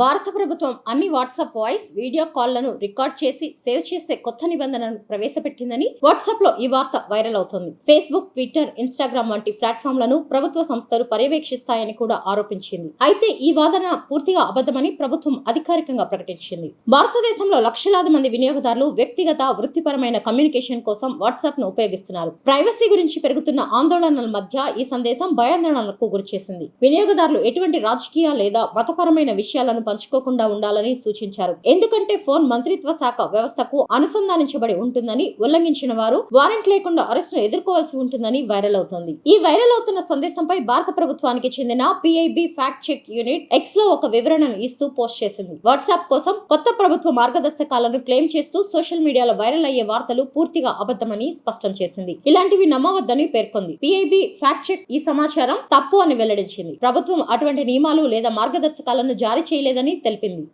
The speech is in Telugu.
భారత ప్రభుత్వం అన్ని వాట్సాప్ వాయిస్ వీడియో కాల్లను రికార్డ్ చేసి సేవ్ చేసే కొత్త నిబంధనను ప్రవేశపెట్టిందని వాట్సాప్లో ఈ వార్త వైరల్ అవుతోంది. ఫేస్బుక్ ట్విట్టర్ ఇన్స్టాగ్రామ్ వంటి ప్లాట్ఫామ్లను ప్రభుత్వ సంస్థలు పర్యవేక్షిస్తాయని కూడా ఆరోపించింది. అయితే ఈ వాదన పూర్తిగా అబద్ధమని ప్రభుత్వం అధికారికంగా ప్రకటించింది. భారతదేశంలో లక్షలాది మంది వినియోగదారులు వ్యక్తిగత వృత్తిపరమైన కమ్యూనికేషన్ కోసం వాట్సాప్ను ఉపయోగిస్తున్నారు. ప్రైవసీ గురించి పెరుగుతున్న ఆందోళనల మధ్య ఈ సందేశం భయాందోళనలకు గురిచేసింది. వినియోగదారులు ఎటువంటి రాజకీయ లేదా మతపరమైన విషయాలను పంచుకోకుండా ఉండాలని సూచించారు. ఎందుకంటే ఫోన్ మంత్రిత్వ శాఖ వ్యవస్థకు అనుసంధానించబడి ఉంటుందని ఉల్లంఘించిన వారు వారెంట్ లేకుండా అరెస్టును ఎదుర్కోవాల్సి ఉంటుందని వైరల్ అవుతోంది. ఈ వైరల్ అవుతున్న సందేశంపై భారత ప్రభుత్వానికి చెందిన పిఐబి ఫ్యాక్ట్ చెక్ యూనిట్ ఎక్స్లో ఒక వివరణను ఇస్తూ పోస్ట్ చేసింది. వాట్సాప్ కోసం కొత్త ప్రభుత్వ మార్గదర్శకాలను క్లెయిమ్ చేస్తూ సోషల్ మీడియాలో వైరల్ అయ్యే వార్తలు పూర్తిగా అబద్ధమని స్పష్టం చేసింది. ఇలాంటివి నమ్మవద్దని పేర్కొంది. పిఐబి ఫ్యాక్ట్ చెక్ ఈ సమాచారం తప్పు అని వెల్లడించింది. ప్రభుత్వం అటువంటి నియమాలు లేదా మార్గదర్శకాలను జారీ చేయలేదు చేయలేదని తెలిపింది